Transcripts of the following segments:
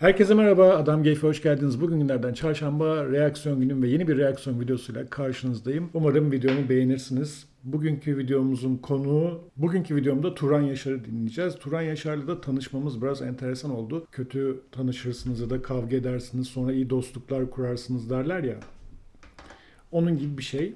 Herkese merhaba, Adam Geyfe hoş geldiniz. Bugün günlerden çarşamba reaksiyon günüm ve yeni bir reaksiyon videosuyla karşınızdayım. Umarım videomu beğenirsiniz. Bugünkü videomuzun konuğu, bugünkü videomda Turan Yaşar'ı dinleyeceğiz. Turan Yaşar'la da tanışmamız biraz enteresan oldu. Kötü tanışırsınız ya da kavga edersiniz, sonra iyi dostluklar kurarsınız derler ya. Onun gibi bir şey.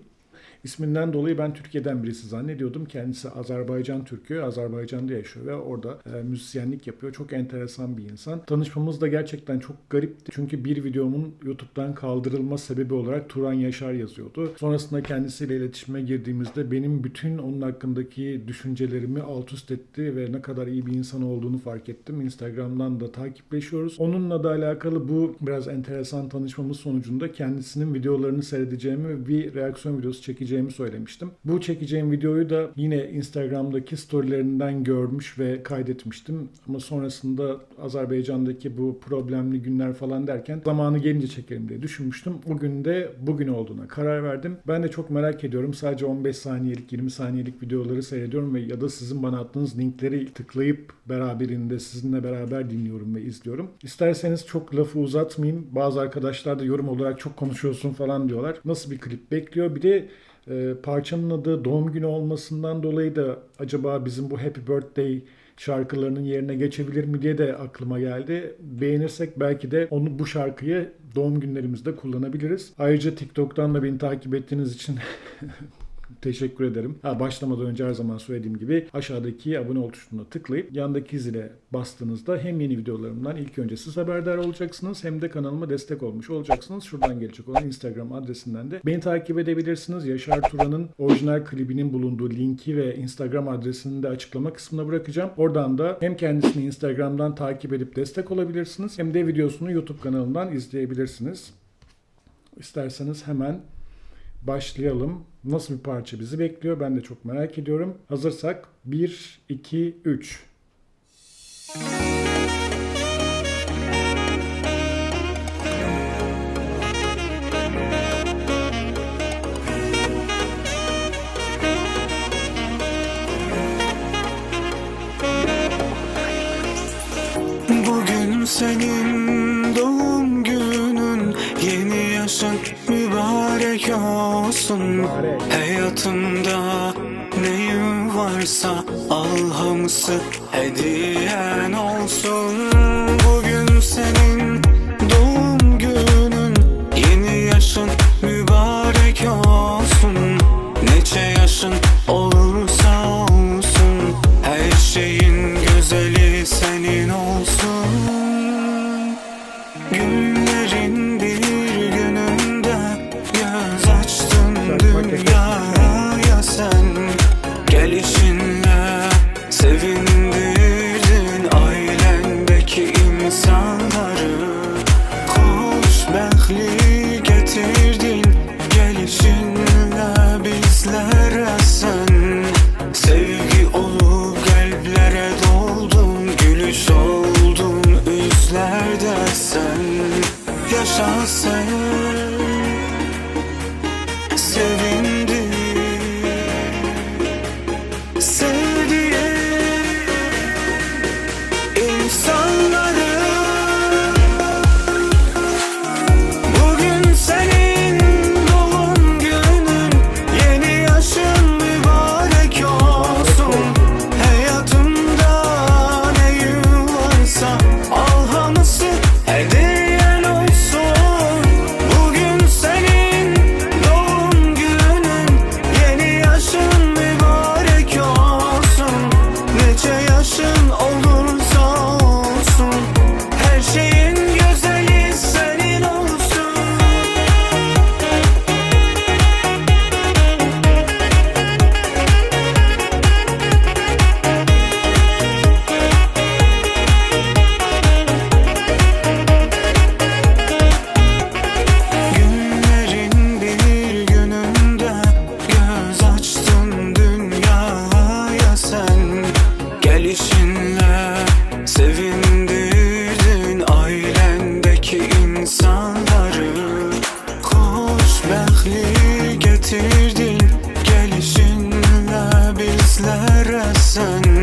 İsminden dolayı ben Türkiye'den birisi zannediyordum. Kendisi Azerbaycan Türk'ü, Azerbaycan'da yaşıyor ve orada e, müzisyenlik yapıyor. Çok enteresan bir insan. Tanışmamız da gerçekten çok garipti. Çünkü bir videomun YouTube'dan kaldırılma sebebi olarak Turan Yaşar yazıyordu. Sonrasında kendisiyle iletişime girdiğimizde benim bütün onun hakkındaki düşüncelerimi alt üst etti ve ne kadar iyi bir insan olduğunu fark ettim. Instagram'dan da takipleşiyoruz. Onunla da alakalı bu biraz enteresan tanışmamız sonucunda kendisinin videolarını seyredeceğimi ve bir reaksiyon videosu çekeceğimi söylemiştim. Bu çekeceğim videoyu da yine Instagram'daki storylerinden görmüş ve kaydetmiştim. Ama sonrasında Azerbaycan'daki bu problemli günler falan derken zamanı gelince çekerim diye düşünmüştüm. Bugün de bugün olduğuna karar verdim. Ben de çok merak ediyorum. Sadece 15 saniyelik, 20 saniyelik videoları seyrediyorum ve ya da sizin bana attığınız linkleri tıklayıp beraberinde sizinle beraber dinliyorum ve izliyorum. İsterseniz çok lafı uzatmayayım. Bazı arkadaşlar da yorum olarak çok konuşuyorsun falan diyorlar. Nasıl bir klip bekliyor? Bir de e, parçanın adı doğum günü olmasından dolayı da acaba bizim bu Happy Birthday şarkılarının yerine geçebilir mi diye de aklıma geldi. Beğenirsek belki de onu bu şarkıyı doğum günlerimizde kullanabiliriz. Ayrıca TikTok'tan da beni takip ettiğiniz için Teşekkür ederim. Ha, başlamadan önce her zaman söylediğim gibi aşağıdaki abone ol tuşuna tıklayıp yandaki zile bastığınızda hem yeni videolarımdan ilk önce siz haberdar olacaksınız hem de kanalıma destek olmuş olacaksınız. Şuradan gelecek olan Instagram adresinden de beni takip edebilirsiniz. Yaşar Turan'ın orijinal klibinin bulunduğu linki ve Instagram adresini de açıklama kısmına bırakacağım. Oradan da hem kendisini Instagram'dan takip edip destek olabilirsiniz hem de videosunu YouTube kanalından izleyebilirsiniz. İsterseniz hemen başlayalım. Nasıl bir parça bizi bekliyor ben de çok merak ediyorum. Hazırsak 1, 2, 3. Bugün senin doğum Mübarek. Hayatımda neyim varsa al hamısı hediyen olsun love. Seslere sen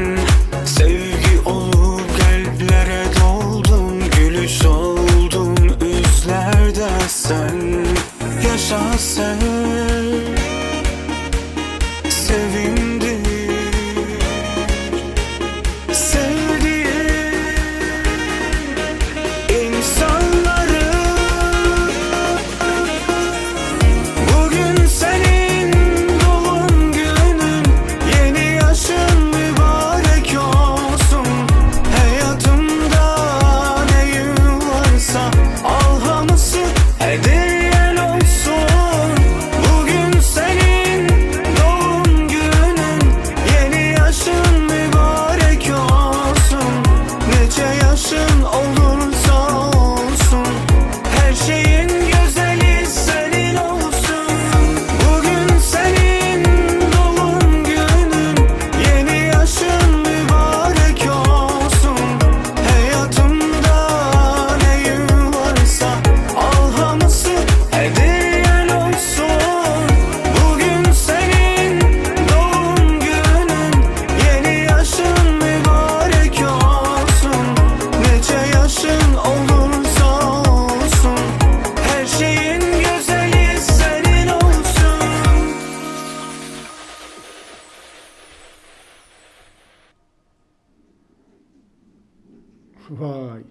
Vay.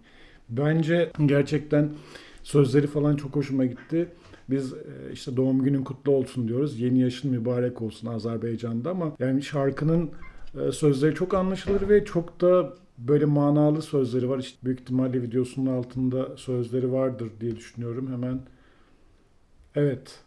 Bence gerçekten sözleri falan çok hoşuma gitti. Biz e, işte doğum günün kutlu olsun diyoruz. Yeni yaşın mübarek olsun Azerbaycan'da ama yani şarkının e, sözleri çok anlaşılır ve çok da böyle manalı sözleri var. İşte büyük ihtimalle videosunun altında sözleri vardır diye düşünüyorum. Hemen Evet.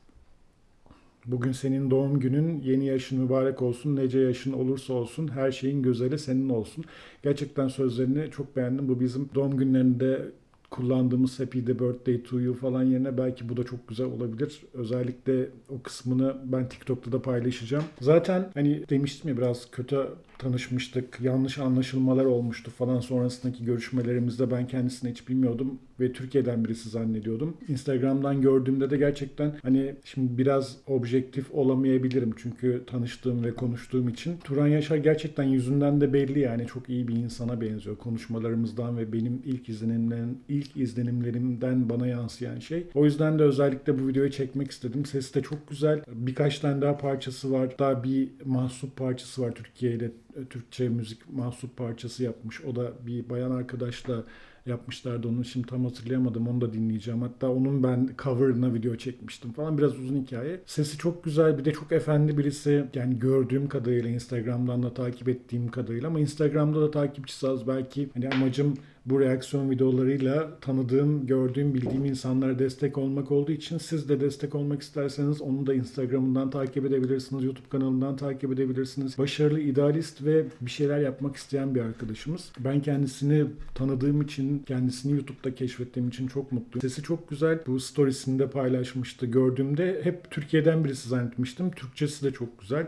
Bugün senin doğum günün, yeni yaşın mübarek olsun, nece yaşın olursa olsun, her şeyin güzeli senin olsun. Gerçekten sözlerini çok beğendim. Bu bizim doğum günlerinde kullandığımız Happy the Birthday to You falan yerine belki bu da çok güzel olabilir. Özellikle o kısmını ben TikTok'ta da paylaşacağım. Zaten hani demiştim ya biraz kötü tanışmıştık. Yanlış anlaşılmalar olmuştu falan sonrasındaki görüşmelerimizde ben kendisini hiç bilmiyordum ve Türkiye'den birisi zannediyordum. Instagram'dan gördüğümde de gerçekten hani şimdi biraz objektif olamayabilirim çünkü tanıştığım ve konuştuğum için. Turan Yaşar gerçekten yüzünden de belli yani çok iyi bir insana benziyor. Konuşmalarımızdan ve benim ilk izlenimlerim, ilk izlenimlerimden bana yansıyan şey. O yüzden de özellikle bu videoyu çekmek istedim. Sesi de çok güzel. Birkaç tane daha parçası var. Daha bir mahsup parçası var Türkiye ile Türkçe müzik mahsup parçası yapmış. O da bir bayan arkadaşla yapmışlardı onu şimdi tam hatırlayamadım onu da dinleyeceğim. Hatta onun ben cover'ına video çekmiştim falan biraz uzun hikaye. Sesi çok güzel bir de çok efendi birisi yani gördüğüm kadarıyla Instagram'dan da takip ettiğim kadarıyla ama Instagram'da da takipçisi az belki hani amacım bu reaksiyon videolarıyla tanıdığım, gördüğüm, bildiğim insanlara destek olmak olduğu için siz de destek olmak isterseniz onu da Instagram'ından takip edebilirsiniz, YouTube kanalından takip edebilirsiniz. Başarılı, idealist ve bir şeyler yapmak isteyen bir arkadaşımız. Ben kendisini tanıdığım için, kendisini YouTube'da keşfettiğim için çok mutluyum. Sesi çok güzel. Bu storiesinde paylaşmıştı. Gördüğümde hep Türkiye'den birisi zannetmiştim. Türkçesi de çok güzel.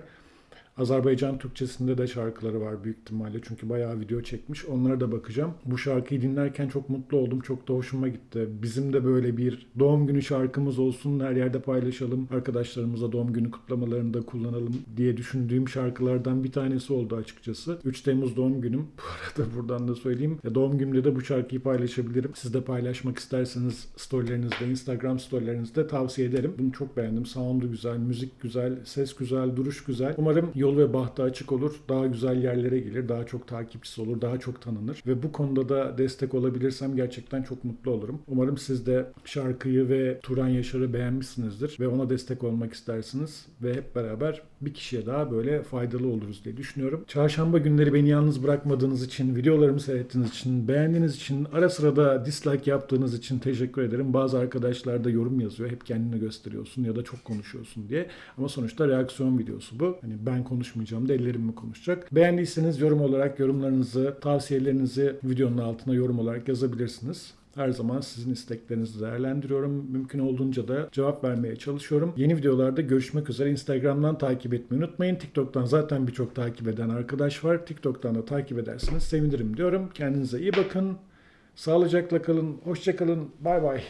Azerbaycan Türkçesinde de şarkıları var büyük ihtimalle. Çünkü bayağı video çekmiş. Onlara da bakacağım. Bu şarkıyı dinlerken çok mutlu oldum. Çok da hoşuma gitti. Bizim de böyle bir doğum günü şarkımız olsun. Her yerde paylaşalım. Arkadaşlarımıza doğum günü kutlamalarında kullanalım diye düşündüğüm şarkılardan bir tanesi oldu açıkçası. 3 Temmuz doğum günüm. Bu arada buradan da söyleyeyim. Ya Doğum günümde de bu şarkıyı paylaşabilirim. Siz de paylaşmak isterseniz storylerinizde, Instagram storylerinizde tavsiye ederim. Bunu çok beğendim. Sound'u güzel, müzik güzel, ses güzel, duruş güzel. Umarım yol ve bahtı açık olur. Daha güzel yerlere gelir. Daha çok takipçisi olur. Daha çok tanınır. Ve bu konuda da destek olabilirsem gerçekten çok mutlu olurum. Umarım siz de şarkıyı ve Turan Yaşar'ı beğenmişsinizdir. Ve ona destek olmak istersiniz. Ve hep beraber bir kişiye daha böyle faydalı oluruz diye düşünüyorum. Çarşamba günleri beni yalnız bırakmadığınız için, videolarımı seyrettiğiniz için, beğendiğiniz için, ara sıra da dislike yaptığınız için teşekkür ederim. Bazı arkadaşlar da yorum yazıyor. Hep kendini gösteriyorsun ya da çok konuşuyorsun diye. Ama sonuçta reaksiyon videosu bu. Hani ben konuşmayacağım da ellerim mi konuşacak. Beğendiyseniz yorum olarak yorumlarınızı, tavsiyelerinizi videonun altına yorum olarak yazabilirsiniz. Her zaman sizin isteklerinizi değerlendiriyorum. Mümkün olduğunca da cevap vermeye çalışıyorum. Yeni videolarda görüşmek üzere. Instagram'dan takip etmeyi unutmayın. TikTok'tan zaten birçok takip eden arkadaş var. TikTok'tan da takip ederseniz sevinirim diyorum. Kendinize iyi bakın. Sağlıcakla kalın. Hoşça kalın. Bay bay.